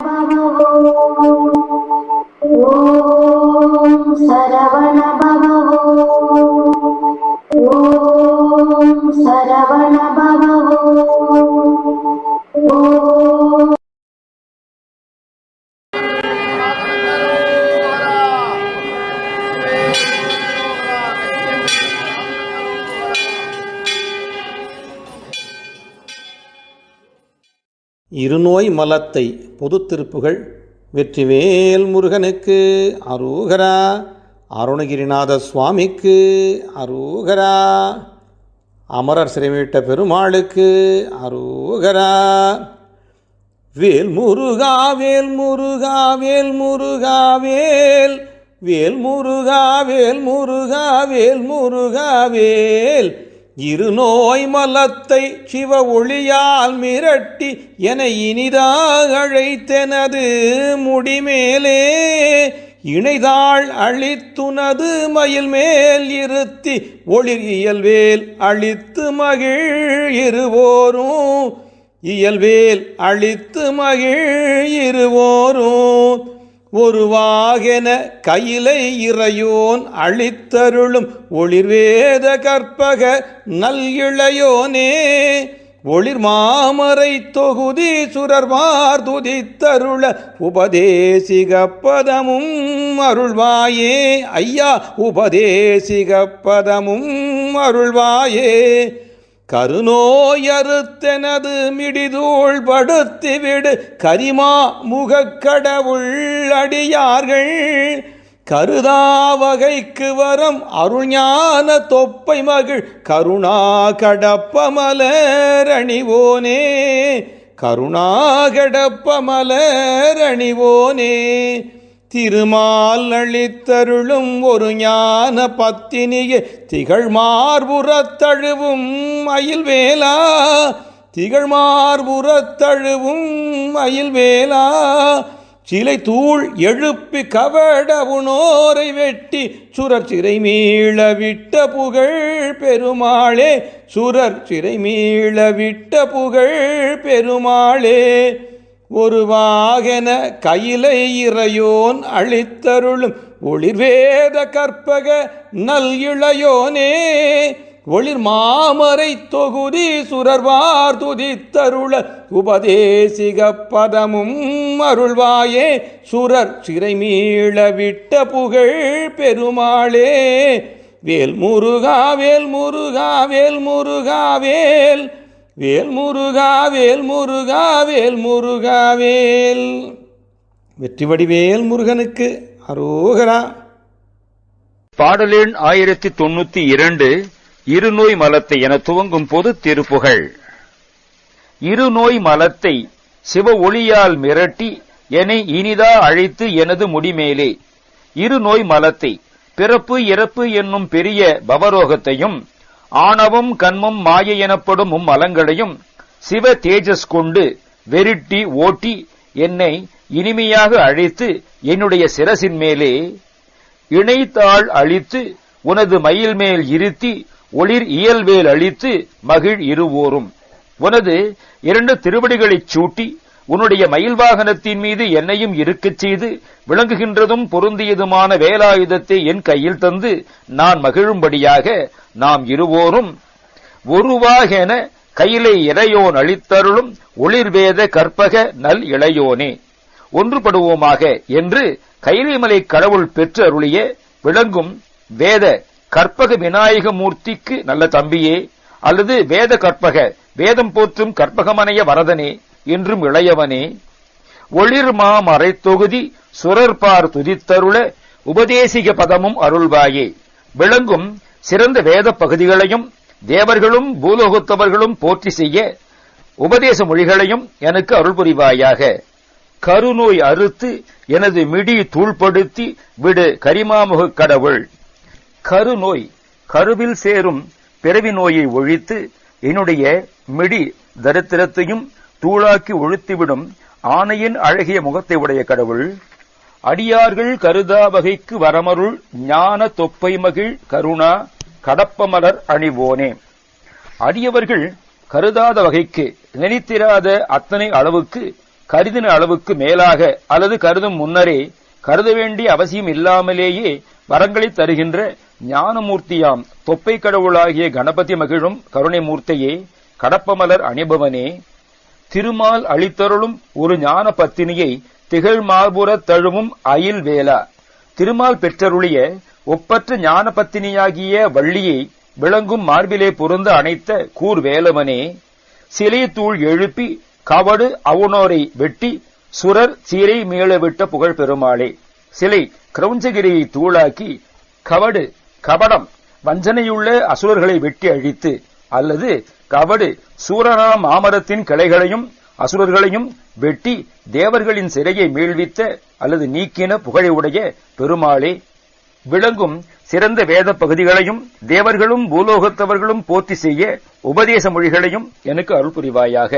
ॐ सरवण இருநோய் மலத்தை பொது திருப்புகள் வெற்றிவேல் முருகனுக்கு அரோகரா அருணகிரிநாத சுவாமிக்கு அரோகரா அமரர் சிறைமீட்ட பெருமாளுக்கு அரோகரா. வேல் முருகா வேல் முருகா வேல் முருகா வேல் வேல் முருகா வேல் முருகா வேல் முருகா வேல் இருநோய் மலத்தை சிவ ஒளியால் மிரட்டி என இனிதாக அழைத்தனது முடிமேலே. இணைதாள் அழித்துனது மயில் மேல் இருத்தி ஒளிர் இயல்வேல் அழித்து மகிழ் இருவோரும். இயல்வேல் அழித்து மகிழ் இருவோரும். ஒருவாகென கையிலை இறையோன் அழித்தருளும் ஒளிர்வேத கற்பக நல் இளையோனே ஒளிர் மாமரை தொகுதி சுரர்வார் துதித்தருள உபதேசிக பதமும் அருள்வாயே. ஐயா உபதேசிக பதமும் அருள்வாயே. கருநோயறுத்தெனது மிடிதூள் படுத்திவிடு. கரிமா முகக்கடவுள் அடியார்கள். கருதா வகைக்கு வரம் அருள்ஞான தொப்பை மகிழ். கருணா கடப்ப மலரணிவோனே கருணா கடப்ப மலரணிவோனே திருமால் அளித்தருளும் ஒரு ஞான பத்தினியே. திகழ் மார்புறத்தழுவும் மயில் வேலா திகழ் மார்புறத்தழுவும் மயில் வேலா சிலை தூள் எழுப்பி கவட உணோரை வெட்டி சுரர் சிறை மீள விட்ட புகழ் பெருமாளே. சுரர் சிறை மீள விட்ட புகழ் பெருமாளே. ஒரு வாகன கையிலை இறையோன் அழித்தருளும் ஒளிர்வேத கற்பக நல் இளையோனே ஒளிர் மாமரை தொகுதி சுரர்வார் துதித்தருள உபதேசிக பதமும் அருள்வாயே சுரர் சிறை மீள விட்ட புகழ் பெருமாளே. வேல் முருகா வேல் முருகா வேல் முருகா வேல் வேல் முருகா வேல் முருகா வேல் முருகா வேல். வெற்றி வேல் முருகனுக்கு அரோகரா. பாடலெண் ஆயிரத்தி தொண்ணூத்தி இரண்டு இருநோய் மலத்தை என துவங்கும் போது திருப்புகழ் இருநோய் மலத்தை சிவ ஒளியால் மிரட்டி என்னை இனிதா அழைத்து எனது முடிமேலே. இருநோய் மலத்தை பிறப்பு இறப்பு என்னும் பெரிய பவரோகத்தையும் ஆணவம் கண்மம் மாயை எனப்படும் உம் அலங்களையும் சிவ தேஜஸ் கொண்டு வெரிட்டி ஓட்டி என்னை இனிமையாக அழைத்து என்னுடைய சிரசின் மேலே இணைத்தாள் அழித்து உனது மயில் மேல் இருத்தி ஒளிர் இயல்வேல் அழித்து மகிழ் இருவோரும். உனது இரண்டு திருவடிகளைச் சூட்டி உன்னுடைய மயில் வாகனத்தின் மீது என்னையும் இருக்கச் செய்து விளங்குகின்றதும் பொருந்தியதுமான வேலாயுதத்தை என் கையில் தந்து நான் மகிழும்படியாக நாம் இருவோரும் ஒருவாகென கையிலே இறையோன் அளித்தருளும் ஒளிர்வேத கற்பக நல் இளையோனே. ஒன்றுபடுவோமாக என்று கைலிமலை கடவுள் பெற்று அருளிய விளங்கும் வேத கற்பக விநாயக மூர்த்திக்கு நல்ல தம்பியே அல்லது வேத கற்பக வேதம் போற்றும் கற்பகமனைய வரதனே என்றும் இளையவனே. ஒளிர் மாமறை தொகுதி சுரர்பார் துதித்தருள உபதேசிக பதமும் அருள்வாயே. விளங்கும் சிறந்த வேத பகுதிகளையும் தேவர்களும் பூலோகத்தவர்களும் போற்றி செய்ய உபதேச மொழிகளையும் எனக்கு அருள் புரிவாயாக. கருநோய் அறுத்து எனது மிடி தூள்படுத்தி விடு கரிமாமுக கடவுள். கருநோய் கருவில் சேரும் பிறவி நோயை ஒழித்து என்னுடைய மிடி தரித்திரத்தையும் தூளாக்கி ஒழித்துவிடும் ஆணையின் அழகிய முகத்தை உடைய கடவுள். அடியார்கள் கருதா வகைக்கு வரமருள் ஞான தொப்பை மகிழ் கருணா கடப்பமலர் அணிவோனே. அடியவர்கள் கருதாத வகைக்கு நினைத்திராத அத்தனை அளவுக்கு கருதின அளவுக்கு மேலாக அல்லது கருதும் முன்னரே கருத வேண்டிய அவசியம் இல்லாமலேயே வரங்களை தருகின்ற ஞானமூர்த்தியாம் தொப்பை கடவுளாகிய கணபதி மகிழும் கருணை மூர்த்தியே கடப்பமலர் அணிபவனே. திருமால் அளித்தருளும் ஒரு ஞான பத்தினியை திகழ் மார்புறத் தழுவும் அயில் வேலா திருமால் பெற்றருளிய ஒப்பற்ற ஞான பத்தினியாகிய வள்ளியை விளங்கும் மார்பிலே பொருந்த அணைத்த கூர் வேலவனே சிலை தூள் எழுப்பி கவடு அவனோரை வெட்டி சுரர் சீரை மீளவிட்ட புகழ் பெருமாளே. சிலை கிரௌஞ்சகிரியை தூளாக்கி கவடு கபடம் வஞ்சனையுள்ள அசுரர்களை வெட்டி அழித்து அல்லது கவடு சூரனா மாமரத்தின் கிளைகளையும் அசுரர்களையும் வெட்டி தேவர்களின் சிறையை மீள்வித்த அல்லது நீக்கின புகழையுடைய பெருமாளே விளங்கும் சிறந்த வேத பகுதிகளையும் தேவர்களும் பூலோகத்தவர்களும் போர்த்தி செய்ய உபதேச மொழிகளையும் எனக்கு அருள் புரிவாயாக.